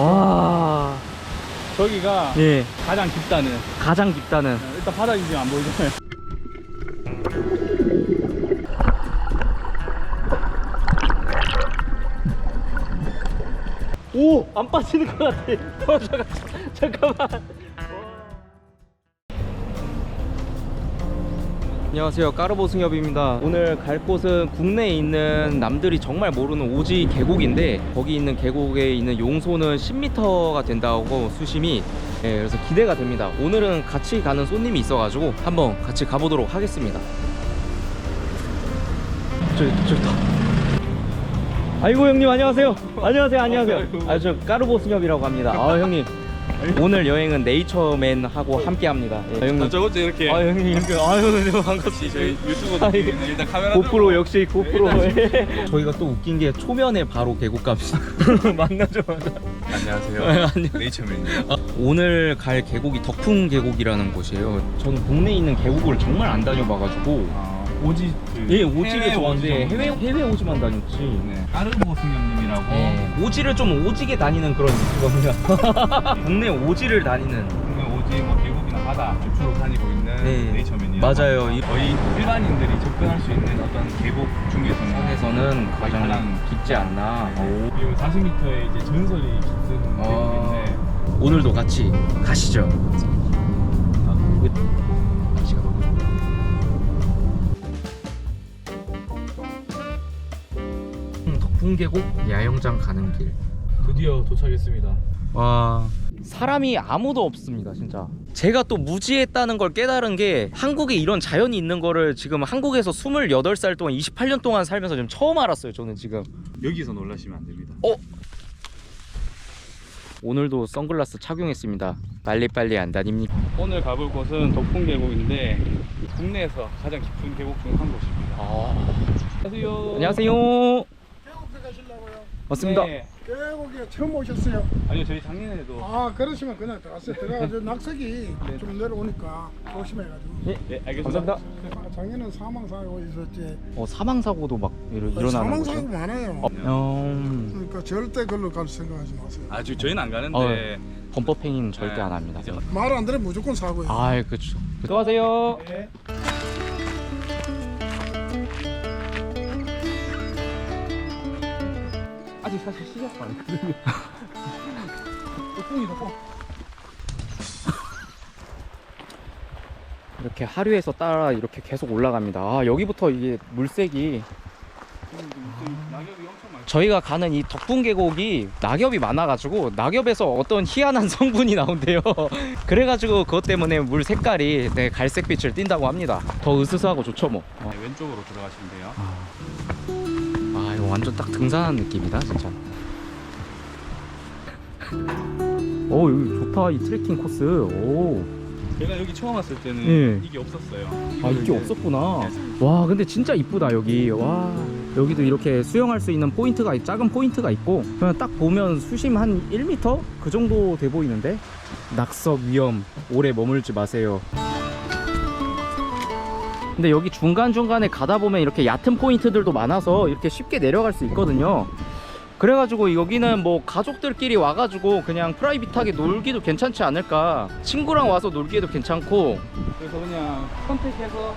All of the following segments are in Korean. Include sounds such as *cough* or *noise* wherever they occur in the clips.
와, 저기가 예, 가장 깊다는 가장 깊다는. 일단 바닥이 지금 안 보이잖아요 오, 안 빠지는 것 같아. 어, *laughs* 잠깐, 잠깐만. 안녕하세요. 까르보 승엽입니다. 오늘 갈 곳은 국내에 있는 남들이 정말 모르는 오지 계곡인데 거기 있는 계곡에 있는 용소는 10m가 된다고 수심이 예, 그래서 기대가 됩니다. 오늘은 같이 가는 손님이 있어가지고 한번 같이 가보도록 하겠습니다. 저기 저기 다. 아이고 형님 안녕하세요. 안녕하세요 안녕하세요. 아 저 까르보 승엽이라고 합니다. 아 형님 오늘 여행은 네이처맨 하고 함께 합니다. 예, 형님. 저것도 이렇게. 아 형님 이렇게 아유 네, 반갑습니다 저희 유튜브 아이, 일단 카메라 고프로 역시 고프로. 예. 저희가 또 웃긴 게 초면에 바로 계곡값이 *laughs* 만나자마자. 안녕하세요. 안녕. 네이처맨입니다. 아, 오늘 갈 계곡이 덕풍 계곡이라는 곳이에요. 저는 국내에 있는 계곡을 정말 안 다녀봐가지고 아, 오지 그 예 오지를 해외 좋아하는데 오지 해외, 해외 오지만 다녔지 네. 까르보 승엽님이라고 예, 오지를 좀 오지게 다니는 그런 유튜버입니다 *laughs* 국내 오지를 다니는 국내 오지 뭐 계곡이나 바다 주로 다니고 있는 네. 네이처맨이라고 맞아요. 합니다. 거의 일반인들이 접근할 수 있는 어떤 계곡 중에서는 에서는 가장 가장 깊지 않나 오. 그리고 40m의 이제 전설이 깃든 아. 계곡인데 오늘도 같이 가시죠. 음, 덕풍계곡 야영장 가는 길. 드디어 도착했습니다. 와. 사람이 아무도 없습니다 진짜. 제가 또 무지했다는 걸 깨달은 게 한국에 이런 자연이 있는 거를 지금 한국에서 28살 동안 28년 동안 살면서 지금 처음 알았어요 저는 지금. 여기서 놀라시면 안 됩니다. 오늘도 선글라스 착용했습니다. 빨리빨리 안 다닙니까? 오늘 가볼 곳은 덕풍 계곡인데 국내에서 가장 깊은 계곡 중 한 곳입니다. 아... 안녕하세요. 안녕하세요 들어가시려고요? 맞습니다 네. 계곡에 처음 오셨어요? 아니요 저희 작년에도 아 그러시면 그냥 들어가세요. 들어가서 낙석이 좀 내려오니까 조심해가지고. 예, 네 알겠습니다 감사합니다 아, 작년에는 사망 사고 있었지. 어, 사망 사고도 막 일- 일어나는 사망 사고 거죠? 많아요. 어, 음, 그러니까 절대 그걸로 갈 생각하지 마세요. 아 지금 저희는 안 가는데 어. 범법 행위는 절대 네, 안 합니다 말 안 들으면 무조건 사고예요. 아 그쵸 수고하세요 네. 아직 사실 시작도 안 했거든요. 덕풍이 덕풍 이렇게 하류에서 따라 이렇게 계속 올라갑니다. 아 여기부터 이게 물색이. 낙엽이 엄청 많죠 저희가 가는 이 덕분 계곡이 낙엽이 많아가지고 낙엽에서 어떤 희한한 *laughs* 성분이 나온대요. 그래가지고 그것 때문에 물 색깔이 네, 갈색빛을 띈다고 합니다. 더 으스스하고 좋죠 뭐. 어. 네, 왼쪽으로 들어가시면 돼요. 아 완전 딱 등산하는 느낌이다 진짜. 오 여기 좋다 이 트레킹 코스. 오. 제가 여기 처음 왔을 때는 예. 이게 없었어요. 아 이게 없었구나. 와 근데 진짜 이쁘다 여기. 와. 여기도 이렇게 수영할 수 있는 포인트가 있- 작은 포인트가 있고 그냥 딱 보면 수심 한 1m 그 정도 돼 보이는데? 낙석 위험 오래 머물지 마세요 근데 여기 중간중간에 가다 보면 이렇게 얕은 포인트들도 많아서 이렇게 쉽게 내려갈 수 있거든요. 그래가지고 여기는 뭐 가족들끼리 와가지고 그냥 프라이빗하게 놀기도 괜찮지 않을까. 친구랑 와서 놀기에도 괜찮고. 그래서 그냥 선택해서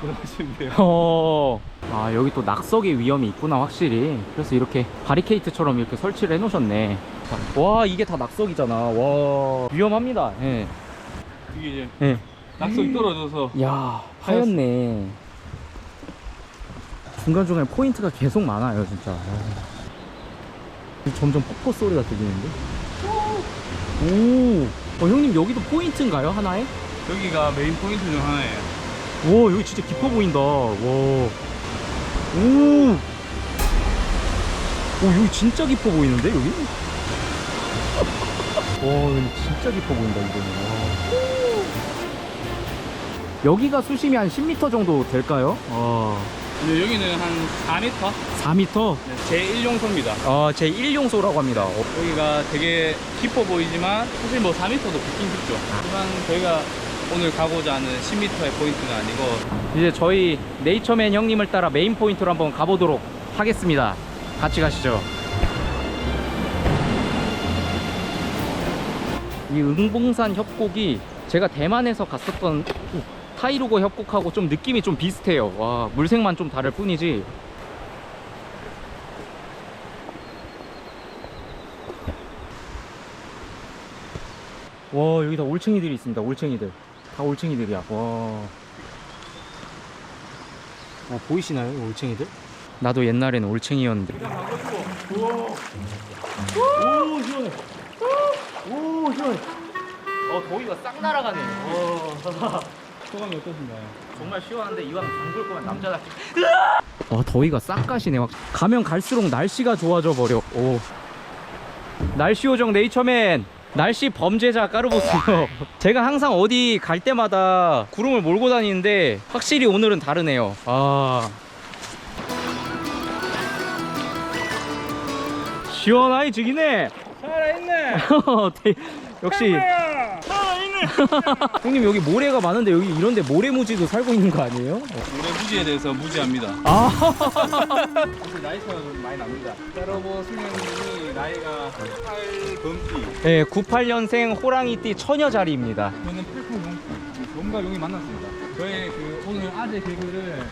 들어가시면 돼요. 어. 아 여기 또 낙석의 위험이 있구나 확실히. 그래서 이렇게 바리케이트처럼 이렇게 설치를 해 놓으셨네. 와 이게 다 낙석이잖아. 와 위험합니다. 예. 이게 이제 예. 낙석이 떨어져서. 야 하였네 중간중간에 포인트가 계속 많아요 진짜 아. 점점 폭포 소리가 들리는데 오 어, 형님 여기도 포인트인가요 하나에? 여기가 메인 포인트 중 하나예요 와 여기 진짜 깊어 보인다 와. 오. 오 여기 진짜 깊어 보이는데 여기? 와 여기 진짜 깊어 보인다 이거는 와. 여기가 수심이 한 10m 정도 될까요? 어. 근데 여기는 한 4m? 4m? 제1용소입니다 아, 제 1용소라고 합니다. 어, 여기가 되게 깊어 보이지만 사실 뭐 4m도 깊긴 깊죠 하지만 저희가 오늘 가고자 하는 10m의 포인트는 아니고 이제 저희 네이처맨 형님을 따라 메인 포인트로 한번 가보도록 하겠습니다. 같이 가시죠. 이 응봉산 협곡이 제가 대만에서 갔었던 타이루고 협곡하고 좀 느낌이 좀 비슷해요. 와, 물색만 좀 다를 뿐이지. 와, 여기 다 올챙이들이 있습니다. 올챙이들. 다 올챙이들이야. 와. 어, 보이시나요? 올챙이들? 나도 옛날에는 올챙이였는데. 오, 시원해. 오, 시원해. 어, 더위가 싹 날아가네. 소감이 어떠신가요? 정말 시원한데 이왕 담글 거면 남자답게. 와, 더위가 싹 가시네. 확. 가면 갈수록 날씨가 좋아져 버려. 오. 날씨 요정 네이처맨. 날씨 범죄자 까르보스요. *laughs* 제가 항상 어디 갈 때마다 구름을 몰고 다니는데 확실히 오늘은 다르네요. 아. 시원하게 죽이네. 살아있네! *laughs* 대- 역시 *laughs* 형님 여기 모래가 많은데 여기 이런데 모래무지도 살고 있는 거 아니에요? 올해 무지에 대해서 무지합니다. 아 사실 나이 차가 좀 많이 납니다. 따로보 승현님이 나이가 8 범띠, 네, 98년생 호랑이띠 처녀자리입니다. 저는 88 용띠, 용과 용이 만났습니다. 저의 그 오늘 아재 개그를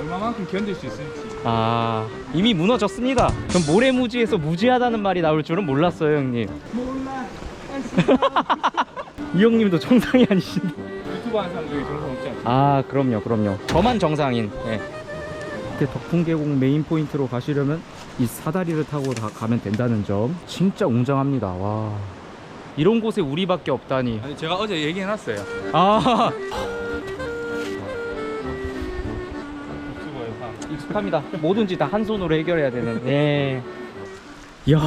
얼마만큼 견딜 수 있을지. 아 이미 무너졌습니다. 전 모래무지에서 무지하다는 말이 나올 줄은 몰랐어요 형님. 몰라. *laughs* 이 형님도 정상이 아니신데. 유튜브 하는 사람 중에 정상 없지 않습니까? 아 그럼요 그럼요. 저만 정상인. 네. 밑에 덕풍계곡 메인 포인트로 가시려면 이 사다리를 타고 다 가면 된다는 점 진짜 웅장합니다. 와 이런 곳에 우리밖에 없다니. 아니 제가 어제 얘기해놨어요. 아 유튜버에서. 익숙합니다. 뭐든지 다 한 손으로 해결해야 되는. 예. 야,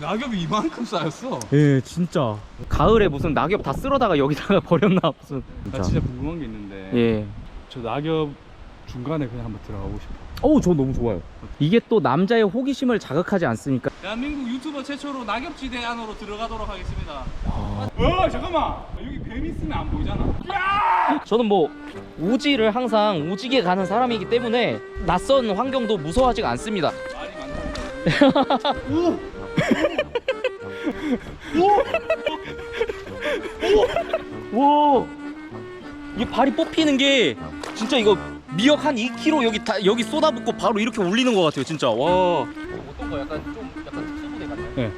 낙엽이 이만큼 쌓였어. 예, 진짜. 가을에 무슨 낙엽 다 쓸어다가 여기다가 *laughs* 버렸나 무슨. 나 진짜 궁금한 게 있는데 예. 저 낙엽 중간에 그냥 한번 들어가고 싶어. 어우, 저 너무 좋아요. 이게 또 남자의 호기심을 자극하지 않습니까? 대한민국 유튜버 최초로 낙엽지대 안으로 들어가도록 하겠습니다. 아. 어 잠깐만 여기 뱀 있으면 안 보이잖아. 저는 뭐 우지를 항상 우지게 가는 사람이기 때문에 낯선 환경도 무서워하지가 않습니다. 말이 많다. 와, 이 발이 뽑히는 게 진짜 이거 미역 한 2kg 여기 다 여기 쏟아붓고 바로 이렇게 올리는 것 같아요, 진짜. 와. 어떤 거 약간 좀 약간 특수부대 같나요? 네.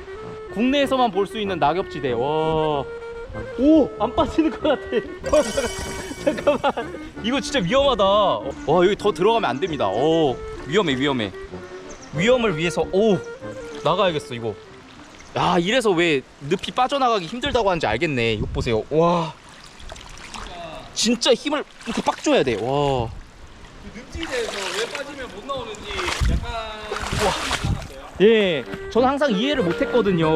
국내에서만 볼 수 있는 낙엽지대. 와. 오, 안 빠지는 것 같아. 어, 잠깐- 잠깐만. 이거 진짜 위험하다. 와, 여기 더 들어가면 안 됩니다. 오, 위험해, 위험해. 위험을 위해서 오 나가야겠어 이거. 야, 이래서 왜 늪이 빠져나가기 힘들다고 하는지 알겠네. 이거 보세요. 와. 진짜 힘을 이렇게 빡 줘야 돼. 와. 그 늪지대에서 왜 빠지면 못 나오는지 약간 예. 저는 항상 이해를 못 했거든요.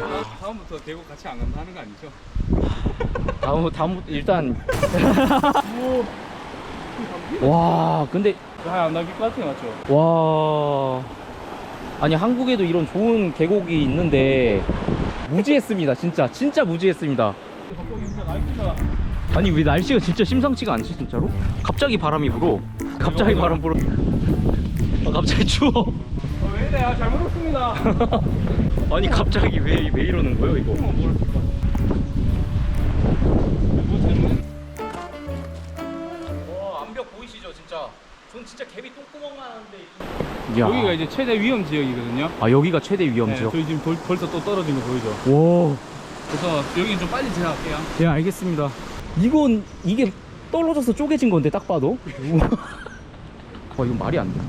아, 다음부터 계곡 같이 안 간다 하는 거 아니죠? 다음 다음 일단 *laughs* 와, 근데 아안 나길 것 같아요 맞죠? 와. 아니 한국에도 이런 좋은 계곡이 있는데 무지했습니다. 진짜 진짜 무지했습니다. 갑자기 진짜 날씨가 아니 왜 날씨가 진짜 심상치가 않지 진짜로? 갑자기 바람이 불어. 갑자기 바람 불어. 아, 갑자기 추워. 어, 왜 이래 아, 잘못 왔습니다 *laughs* 아니 갑자기 왜 왜 이러는 거예요 이거? 전 진짜 개비 똥구멍 나는데. 야. 여기가 이제 최대 위험 지역이거든요 아 여기가 최대 위험 네, 지역. 저희 지금 돌- 벌써 또 떨어진 거 보이죠? 와. 그래서 여기 좀 빨리 지나갈게요 예 알겠습니다. 이건 이게 떨어져서 쪼개진 건데 딱 봐도. *laughs* 와 이건 말이 안 돼.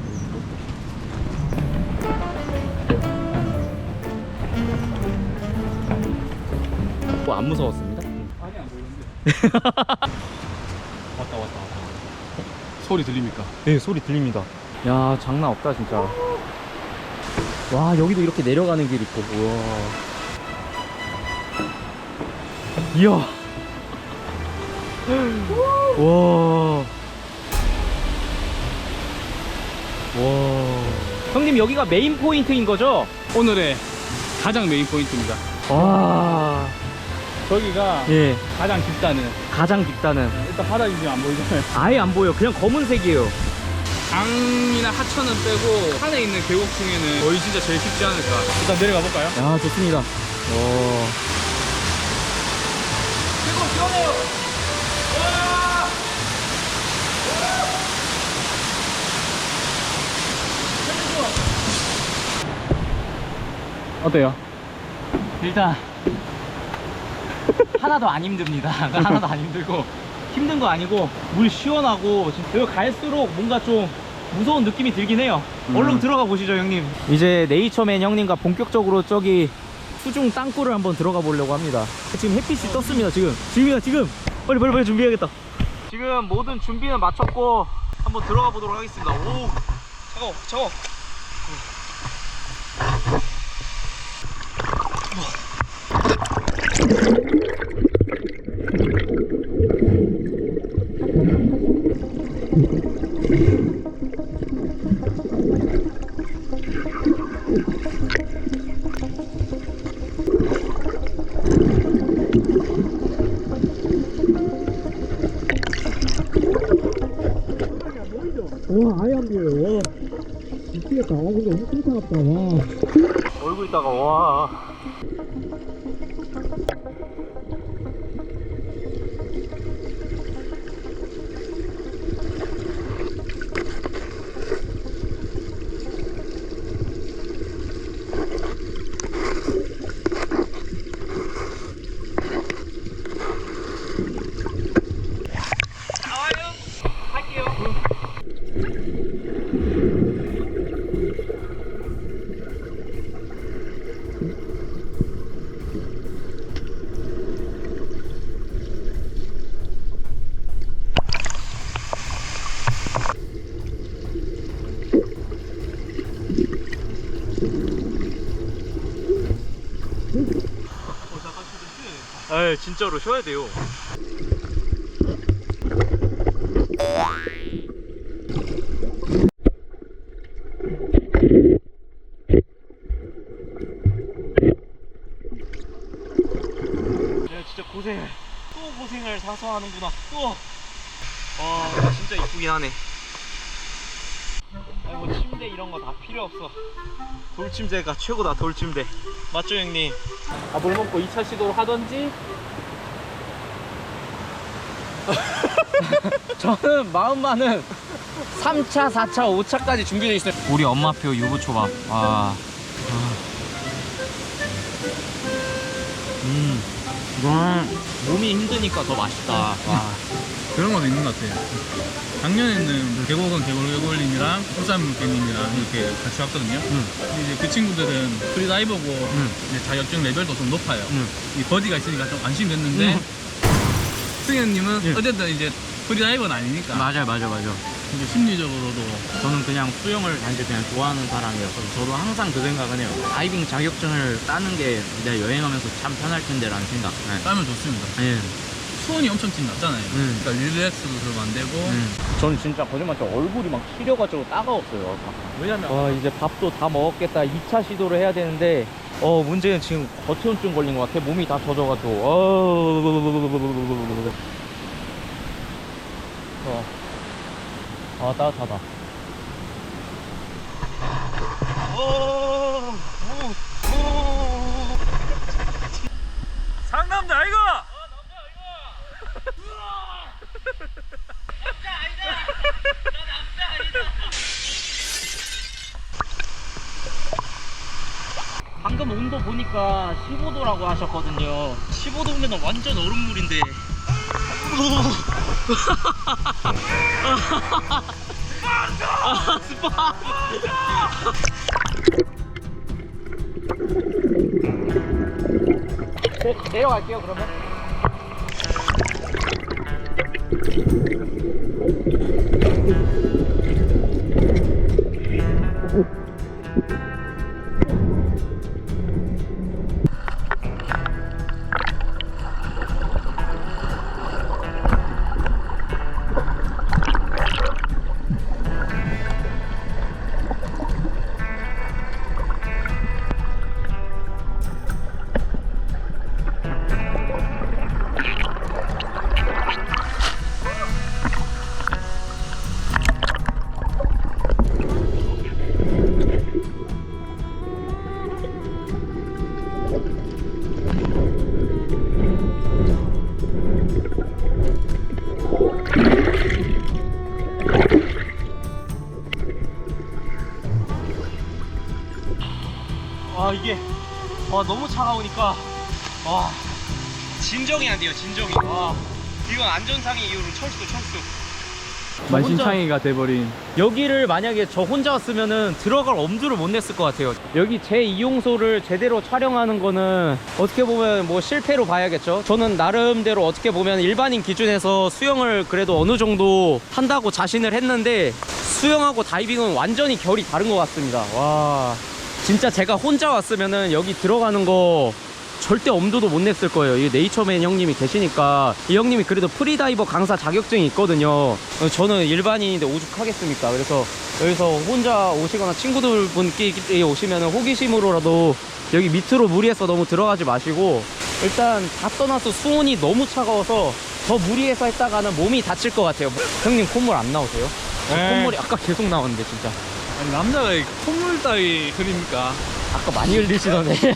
뭐안 무서웠습니다. 아니 안 보이는데 *laughs* 왔다 왔다 소리 들립니까? 네 소리 들립니다. 야 장난 없다 진짜. 와 여기도 이렇게 내려가는 길 있고. 우와. 이야. 와. 와. 형님 여기가 메인 포인트인 거죠? 오늘의 가장 메인 포인트입니다 와. 저기가 예. 가장 깊다는 가장 깊다는 일단 바닥이 지금 안 보이잖아요 *laughs* 아예 안 보여. 그냥 검은색이에요. 강이나 하천은 빼고 산에 있는 계곡 중에는 거의 진짜 제일 깊지 않을까 일단 내려가 볼까요? 야 좋습니다. 어. 시원해요. 와. 어때요? 일단 하나도 안 힘듭니다. *laughs* 하나도 안 힘들고 힘든 거 아니고 물 시원하고 지금 여기 갈수록 뭔가 좀 무서운 느낌이 들긴 해요. 얼른 들어가 보시죠, 형님. 이제 네이처맨 형님과 본격적으로 저기 수중 땅굴을 한번 들어가 보려고 합니다. 지금 햇빛이 떴습니다. 지금 지금이야 지금. 빨리 빨리 빨리 준비해야겠다. 지금 모든 준비는 마쳤고 한번 들어가 보도록 하겠습니다. 오, 차가워, 차가워. 와 보여요 와. 미치겠다 와 근데 엄청 차갑다. 와. 얼굴 있다가 와 에 진짜로 쉬어야 돼요. 야 진짜 고생을 또 고생을 사서 하는구나. 또. 와, 진짜 이쁘긴 하네. 돌침대가 최고다 돌침대. 맞죠 형님? 밥을 먹고 2차 시도를 하던지. *laughs* 저는 마음만은 3차, 4차, 5차까지 준비되어 있어요. 우리 엄마표 유부초밥. 와. 음. 이건 몸이 힘드니까 더 맛있다. 와. 그런 것도 있는 것 같아요. 작년에는 계곡은 계곡올림이랑 부산님이랑 이렇게 같이 왔거든요. 음. 근데 이제 그 친구들은 프리다이버고 음. 이제 자격증 레벨도 좀 높아요. 음. 이 버디가 있으니까 좀 안심이 됐는데 음. 승현님은 예. 어쨌든 이제 프리다이버는 아니니까 맞아요, 맞아요, 맞아요. 이제 심리적으로도 저는 그냥 수영을 단지 그냥 좋아하는 사람이어서 저도 항상 그 생각은 해요. 다이빙 자격증을 따는 게 내가 여행하면서 참 편할 텐데라는 생각. 네. 따면 좋습니다. 예. 수온이 엄청 티 났잖아요. 음. 그러니까 릴렉스도 그러면 안 되고 저는 진짜 거짓말 쳐 얼굴이 막 시려가지고 따가웠어요. 왜냐면 와 이제 밥도 다 먹었겠다. 2차 시도를 해야 되는데 어 문제는 지금 거체온증 걸린 것 같아. 몸이 다 젖어가지고. 어. 어. 아 따뜻하다. 상남자 아이가! *laughs* 방금 온도 보니까 15도라고 하셨거든요. 15도면 완전 얼음물인데. 아, *laughs* 스파. 네, 내려갈게요 그러면. Thank you. 와 너무 차가우니까 와 진정이 안 돼요 진정이 와 이건 안전상의 이유로 철수 철수 만신창이가 돼버린 여기를 만약에 저 혼자 왔으면은 들어갈 엄두를 못 냈을 것 같아요. 여기 제 이용소를 제대로 촬영하는 거는 어떻게 보면 뭐 실패로 봐야겠죠. 저는 나름대로 어떻게 보면 일반인 기준에서 수영을 그래도 어느 정도 한다고 자신을 했는데 수영하고 다이빙은 완전히 결이 다른 것 같습니다. 와. 진짜 제가 혼자 왔으면은 여기 들어가는 거 절대 엄두도 못 냈을 거예요. 이 네이처맨 형님이 계시니까 이 형님이 그래도 프리다이버 강사 자격증이 있거든요. 어, 저는 일반인인데 오죽하겠습니까? 그래서 여기서 혼자 오시거나 친구들 분끼리 오시면 호기심으로라도 여기 밑으로 무리해서 너무 들어가지 마시고 일단 다 떠나서 수온이 너무 차가워서 더 무리해서 했다가는 몸이 다칠 것 같아요. 형님 콧물 안 나오세요? 저 네. 콧물이 아까 계속 나왔는데 진짜. 아니 남자가 이 콧물 따위 흐립니까? 아까 많이 흘리시던데. *laughs*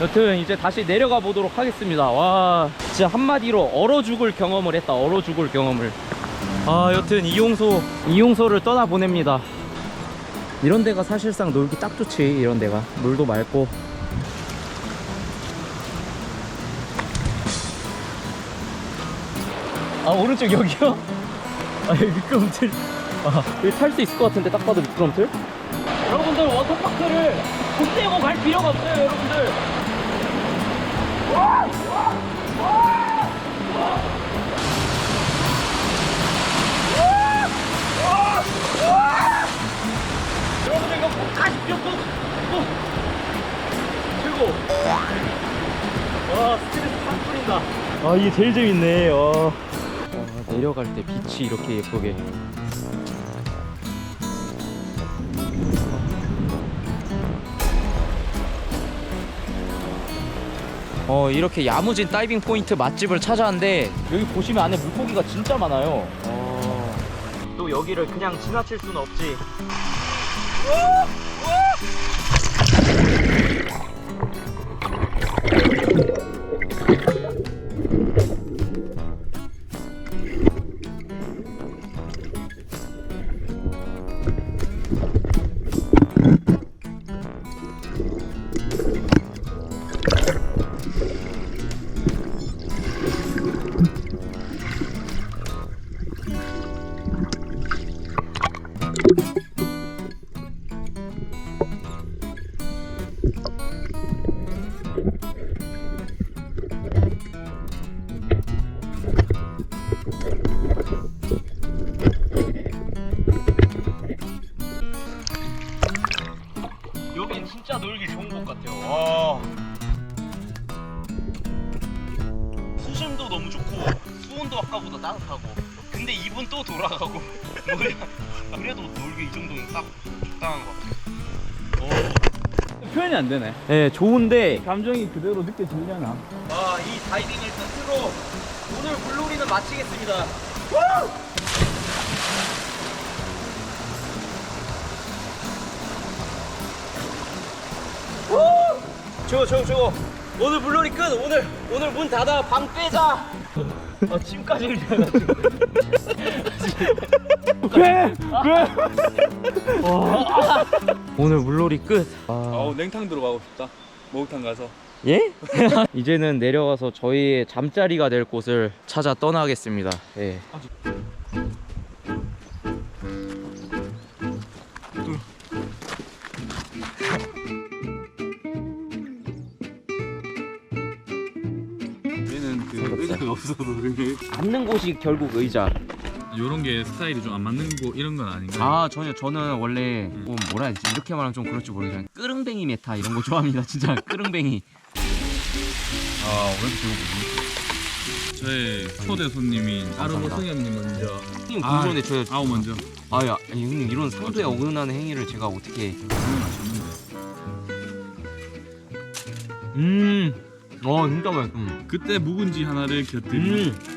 여튼 이제 다시 내려가 보도록 하겠습니다. 와, 진짜 한마디로 얼어 죽을 경험을 했다. 얼어 죽을 경험을. 아, 여튼 이용소, 이용소를 떠나 보냅니다. 이런 데가 사실상 놀기 딱 좋지. 이런 데가 물도 맑고. 아 오른쪽 여기요? *laughs* 아 여기 아 여기 탈 수 있을 것 같은데 딱 봐도 미끄럼틀? 여러분들 워터파크를 돈 내고 갈 필요가 없어요 여러분들. 여러분들 이거 꼭 가십시오 꼭, 꼭. 최고 와 스트레스 팍 풀린다. 아 이게 제일 재밌네. 와. 아, 내려갈 때 빛이 이렇게 예쁘게 어 이렇게 야무진 다이빙 포인트 맛집을 찾아왔는데 여기 보시면 안에 물고기가 진짜 많아요. 어, 또 여기를 그냥 지나칠 수는 없지 표현이 안 되네. 네, 좋은데 감정이 그대로 느껴지려나? 아, 이 다이빙을 끝으로 오늘 물놀이는 마치겠습니다. 저거 저거 저거. 오늘 물놀이 끝. 오늘 오늘 문 닫아. 방 빼자. 아 침까지 흘려가지고 왜? 왜? 오늘 물놀이 끝 아, 아우 냉탕 들어가고 싶다. 목욕탕 가서. 예? *laughs* 이제는 내려가서 저희의 잠자리가 될 곳을 찾아 떠나겠습니다 예. 얘는 그 의자가 없어서 그래. 앉는 곳이 결국 의자 이런 게 스타일이 좀 안 맞는 거 이런 건 아닌가? 아 전혀 저는 원래 뭐 뭐라 해야 되지 이렇게 말하면 좀 그럴지 모르겠지만 끄릉뱅이 메타 이런 거 좋아합니다 진짜 *laughs* 끄릉뱅이 아 오늘 배우고 저의 초대 손님인 아르보 승현님 먼저. 형님 궁금한데 저 아우 먼저. 아야 형님 이런 상도에 어긋나는 행위를 제가 어떻게 너무 맛있는데. 음어 진짜 맛있어 음. 그때 묵은지 하나를 곁들이. 음.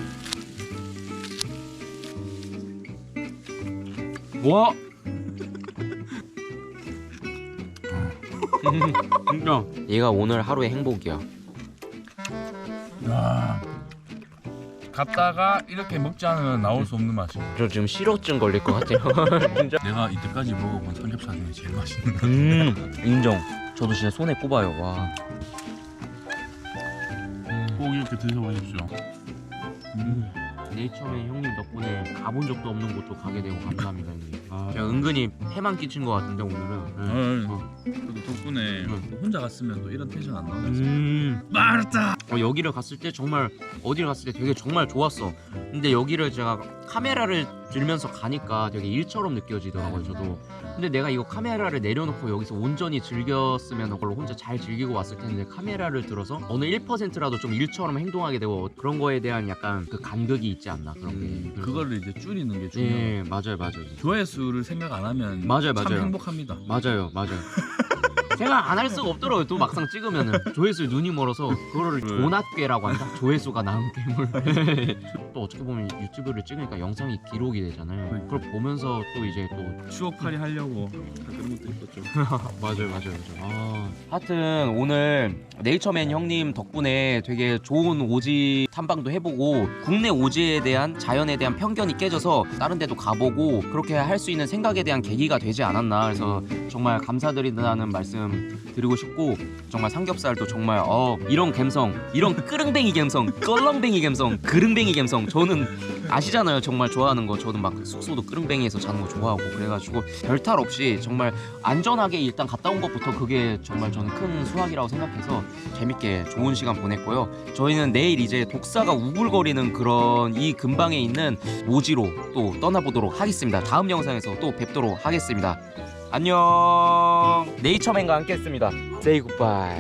*laughs* 와 진짜 얘가 오늘 하루의 행복이야 와. 갔다가 이렇게 먹지 않으면 나올 수 없는 맛이야. 저 지금 실어증 걸릴 것 같아요 *laughs* 진짜 내가 이때까지 먹어본 삼겹살 중에 제일 맛있는 거. 음 인정 저도 진짜 손에 꼽아요. 와. 꼭 이렇게 드셔보십시오. 네이처맨 형님 덕분에 가본 적도 없는 곳도 가게 되고 감사합니다 형님. 아, 제가 은근히 패만 끼친 것 같은데 오늘은. 어, 그래도 덕분에 응. 혼자 갔으면 또 이런 텐션 안 나오겠어. 음. 마르타. 어, 여기를 갔을 때 정말 어디를 갔을 때 되게 정말 좋았어. 근데 여기를 제가 카메라를 들면서 가니까 되게 일처럼 느껴지더라고요. 저도. 근데 내가 이거 카메라를 내려놓고 여기서 온전히 즐겼으면 그걸로 혼자 잘 즐기고 왔을 텐데 카메라를 들어서 어느 1%라도 좀 일처럼 행동하게 되고 그런 거에 대한 약간 그 간격이 있지 않나 그런 게. 음, 그래서- 그거를 이제 줄이는 게 중요해요. 예 맞아요 맞아요 조회수를 생각 안 하면 맞아요, 참 맞아요. 행복합니다. 맞아요 맞아요. *laughs* 생각 안 할 수가 없더라고요. 또 막상 찍으면은 조회수 눈이 멀어서 그거를 네. 조낫괴라고 한다. 조회수가 나은 괴물. *laughs* 또 어떻게 보면 유튜브를 찍으니까 영상이 기록이 되잖아요. 그걸 보면서 또 이제 또 추억팔이 하려고 그런 것도 있었죠. *laughs* 맞아요, 맞아요, 맞아요. 아. 하여튼 오늘 네이처맨 형님 덕분에 되게 좋은 오지 탐방도 해보고 국내 오지에 대한 자연에 대한 편견이 깨져서 다른 데도 가보고 그렇게 할 수 있는 생각에 대한 계기가 되지 않았나. 그래서 정말 감사드린다는 말씀 드리고 싶고 정말 삼겹살도 정말 어 이런 감성, 이런 끄릉뱅이 감성, 껄렁뱅이 감성, 그릉뱅이 감성 저는 아시잖아요. 정말 좋아하는 거. 저는 막 숙소도 끄릉뱅이에서 자는 거 좋아하고 그래가지고 별탈 없이 정말 안전하게 일단 갔다 온 것부터 그게 정말 저는 큰 수확이라고 생각해서 재밌게 좋은 시간 보냈고요. 저희는 내일 이제 독사가 우글거리는 그런 이 근방에 있는 모지로 또 떠나보도록 하겠습니다. 다음 영상에서 또 뵙도록 하겠습니다. 안녕. 네이처맨과 함께 했습니다. 세이 굿바이